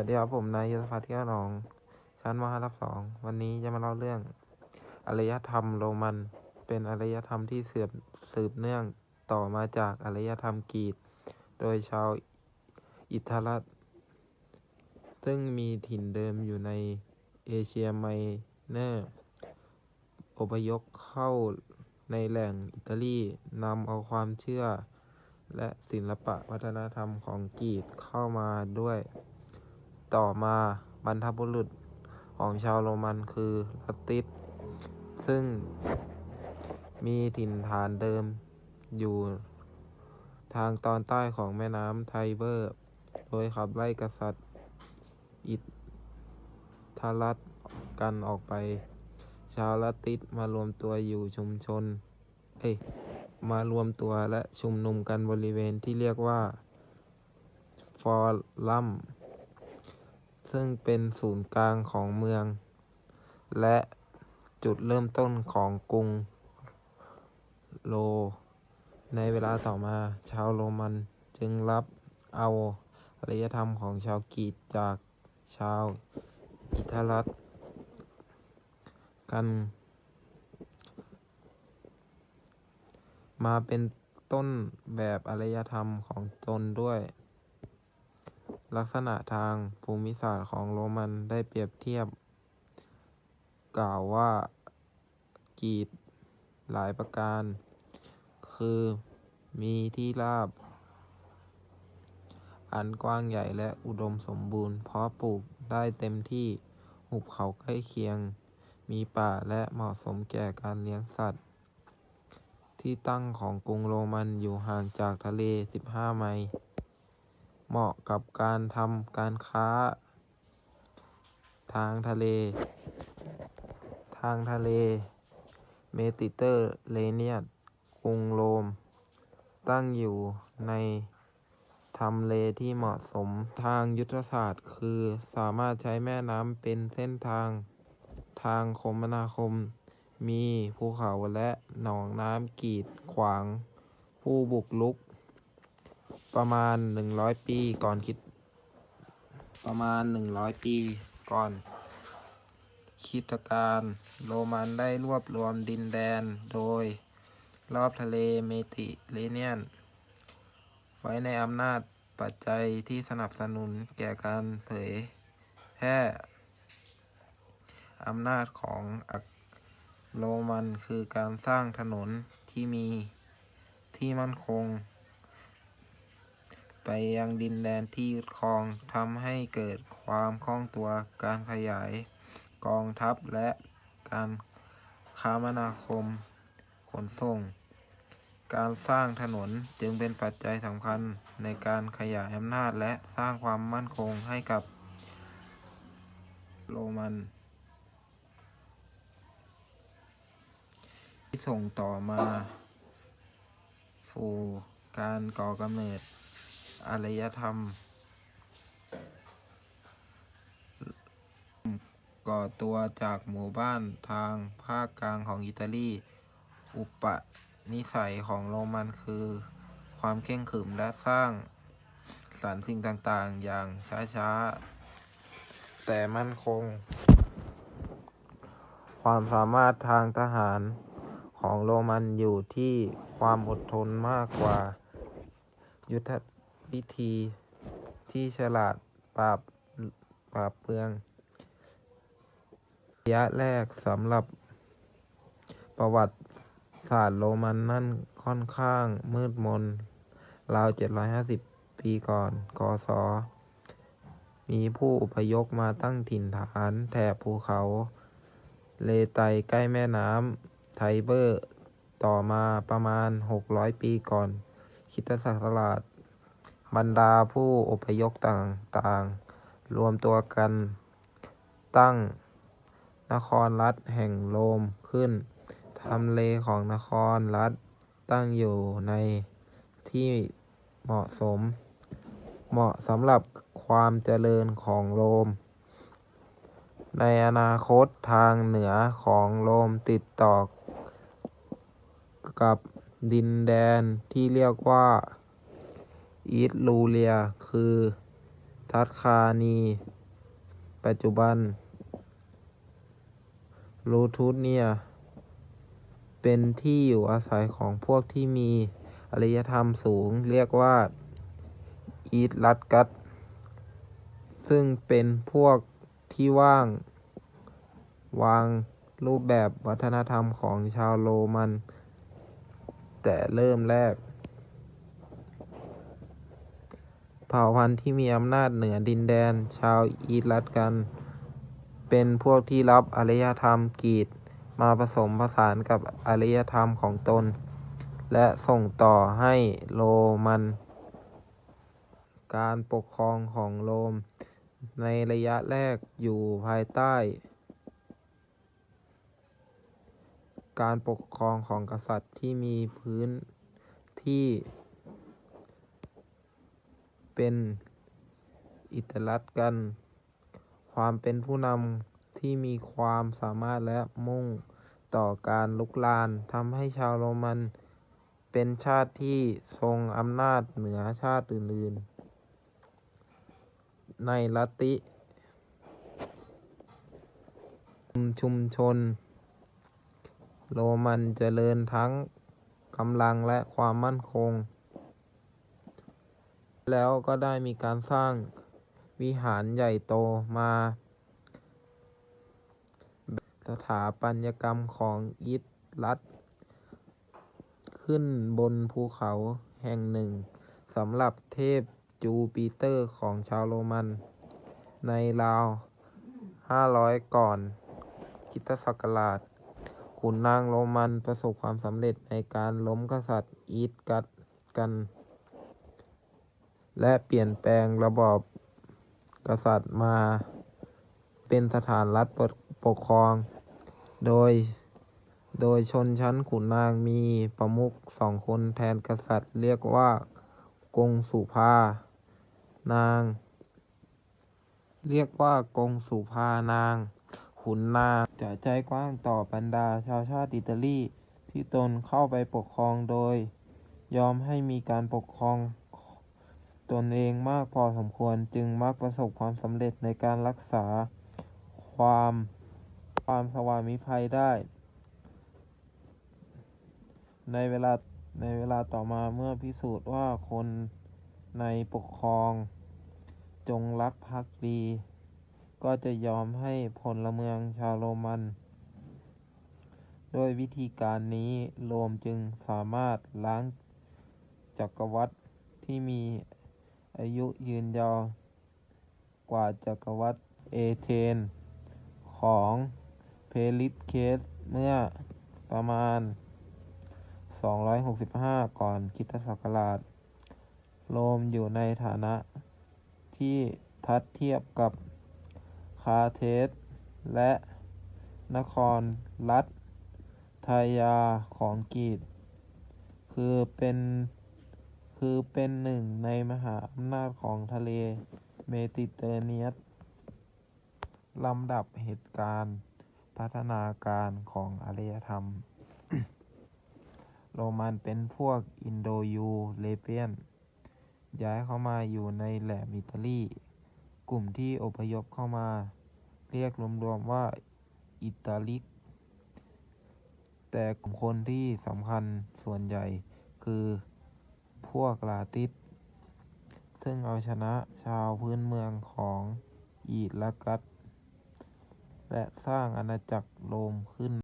วัสดีครับผมนายยศพัฒน์เที่ยนอง ชั้นมหาลับสองวันนี้จะมาเล่าเรื่อง อารยธรรมโรมัน เป็นอารยธรรมที่สืบสืบเนื่องต่อมาจากอารยธรรมกรีกโดยชาวอิตาลัสซึ่งมีถิ่นเดิมอยู่ในเอเชียไมเนอร์อพยพเข้าในแหล่งอิตาลีนำเอาความเชื่อ และศิลปะวัฒนธรรมของกรีกเข้ามาด้วย ต่อมาบรรพบุรุษของชาวโรมันคือลัตติสซึ่งมีถิ่นฐานเดิมอยู่ทางตอนใต้ของแม่น้ำไทเบอร์ โดยขับไล่กษัตริย์ อิทาลัสกันออกไป ชาวลัตติสมารวมตัวอยู่ชุมชน เอ้ย มารวมตัวและชุมนุมกันบริเวณที่เรียกว่า ฟอรัม ซึ่งเป็นศูนย์กลางของเมือง และจุดเริ่มต้นของกรุงโล ในเวลาต่อมาชาวโรมันจึงรับเอาอารยธรรมของชาวกรีกจากชาวอิทาลัสกัน มาเป็นต้นแบบอารยธรรมของตนด้วย ลักษณะทางภูมิศาสตร์ของโรมันได้เปรียบเทียบ กล่าวว่ากรีกหลายประการ คือมีที่ราบ อันกว้างใหญ่และอุดมสมบูรณ์ เพราะปลูกได้เต็มที่หุบเขาใกล้เคียง มีป่าและเหมาะสมแก่การเลี้ยงสัตว์ ที่ตั้งของกรุงโรมันอยู่ห่างจากทะเล 15 ไมล์ เหมาะกับการทำการค้า ทางทะเล ทางทะเล เมดิเตอร์เรเนียนกรุงโรม ตั้งอยู่ในทำเลที่เหมาะสมทางยุทธศาสตร์ คือสามารถใช้แม่น้ำเป็นเส้นทางทางคมนาคม มีภูเขาและหนองน้ำกีดขวาง ผู้บุกรุก ประมาณ100ปีก่อนคิด ประมาณ100ปีก่อนคริสตกาลโรมันได้รวบรวมดินแดนโดยรอบทะเลเมดิเรเนียน ไว้ในอำนาจปัจจัยที่สนับสนุนแก่การเผยแพร่อำนาจของโรมันคือการสร้างถนนที่มีที่มั่นคง ไปยังดินแดนที่ครองทำให้เกิดความคล่องตัวการขยายกองทัพและการคมนาคมขนส่ง การสร้างถนนจึงเป็นปัจจัยสำคัญในการขยายอำนาจและสร้างความมั่นคงให้กับโรมันที่ส่งต่อมา สู่การก่อกำเนิด อารยธรรม ก่อตัวจากหมู่บ้านทางภาคกลางของอิตาลี อุปนิสัยของโรมันคือ ความเข่งขรึมและสร้างสรรค์สิ่งต่างๆ อย่างช้าๆ แต่มั่นคง ความสามารถทางทหารของโรมันอยู่ที่ความอดทนมากกว่า ยุทธ วิธีที่ฉลาดปราบปราบเปลืองระยะแรกสำหรับประวัติศาสตร์โรมันนั่นค่อนข้างมืดมนราว 750 ปีก่อน กศ มีผู้อพยพมาตั้งถิ่นฐานแถบภูเขา เลไตใกล้แม่น้ำไทเบอร์ ต่อมาประมาณ 600 ปีก่อนคริสตศักราช บรรดาผู้อพยพต่างๆ รวมตัวกัน ตั้งนครรัฐแห่งโรมขึ้นทำเลของนครรัฐตั้งอยู่ในที่เหมาะสม เหมาะสำหรับความเจริญของโรม ในอนาคตทางเหนือของโรมติดต่อกับดินแดนที่เรียกว่า อีสต์ลูเลีย คือ ทัสคานี ปัจจุบัน รูทูเนีย เป็นที่อยู่อาศัยของพวกที่มีอารยธรรมสูง เรียกว่า อีสลัดกัสซึ่งเป็นพวกที่ว่าง วางรูปแบบวัฒนธรรมของชาวโรมัน แต่เริ่มแรก เผ่าพันธุ์ที่มีอำนาจเหนือดินแดน ชาวอีสลัดกัน เป็นพวกที่รับอารยธรรมกรีกมาผสมผสานกับอารยธรรมของตน และส่งต่อให้โรมัน การปกครองของโรม ในระยะแรกอยู่ภายใต้ การปกครองของกษัตริย์ที่มีพื้นที่ เป็นอิสลัดกัน ความเป็นผู้นำที่มีความสามารถและมุ่งต่อการลุกลานทำให้ชาวโรมันเป็นชาติที่ทรงอำนาจเหนือชาติอื่น ๆ ในลัทธิชุมชน โรมันเจริญทั้งกำลังและความมั่นคง แล้วก็ได้มีการสร้างวิหารใหญ่โตมา สถาปัตยกรรมของอิสลัดขึ้นบนภูเขาแห่งหนึ่งสำหรับเทพจูปิเตอร์ของชาวโรมัน ในราว 500 ก่อนคริสตศักราชขุนนางโรมันประสบความสำเร็จในการล้มกษัตริย์อีสกัสกัน และเปลี่ยนแปลงระบอบกษัตริย์มาเป็นสถานรัฐปกครอง โดย โดยชนชั้นขุนนางมีประมุขสองคนแทนกษัตริย์เรียกว่ากงสุภา นาง เรียกว่ากงสุภานาง ขุนนางจะใจกว้างต่อบรรดาชาวชาติอิตาลีที่ตนเข้าไปปกครองโดย ยอมให้มีการปกครอง ตนเองมากพอสมควรจึงมักประสบความสำเร็จในการรักษาความความสวามิภัยได้ ในเวลาในเวลาต่อมาเมื่อพิสูจน์ว่าคนในปกครอง จงรักภักดี ก็จะยอมให้พลเมืองชาวโรมัน โดยวิธีการนี้โรมจึงสามารถล้างจักรวรรดิที่มี อายุยืนยาวกว่าจักรวรรดิเอเธนของเพริสเคสเมื่อประมาณ 265 ก่อนคริสตศักราช โรมอยู่ในฐานะที่ทัดเทียบกับคาเทส และนครรัฐไทยาของกรีกคือเป็น คือเป็นหนึ่งในมหาอำนาจของทะเลเมดิเตอร์เนียนลำดับเหตุการณ์พัฒนาการของอารยธรรม โรมันเป็นพวกอินโดยูเรเปียน ย้ายเข้ามาอยู่ในแหลมอิตาลี กลุ่มที่อพยพเข้ามา เรียกรวมๆว่าอิตาลิก แต่กลุ่มคนที่สำคัญส่วนใหญ่คือ พวกลาติสซึ่งเอาชนะชาวพื้นเมืองของอีสลัด และสร้างอาณาจักรโรมขึ้น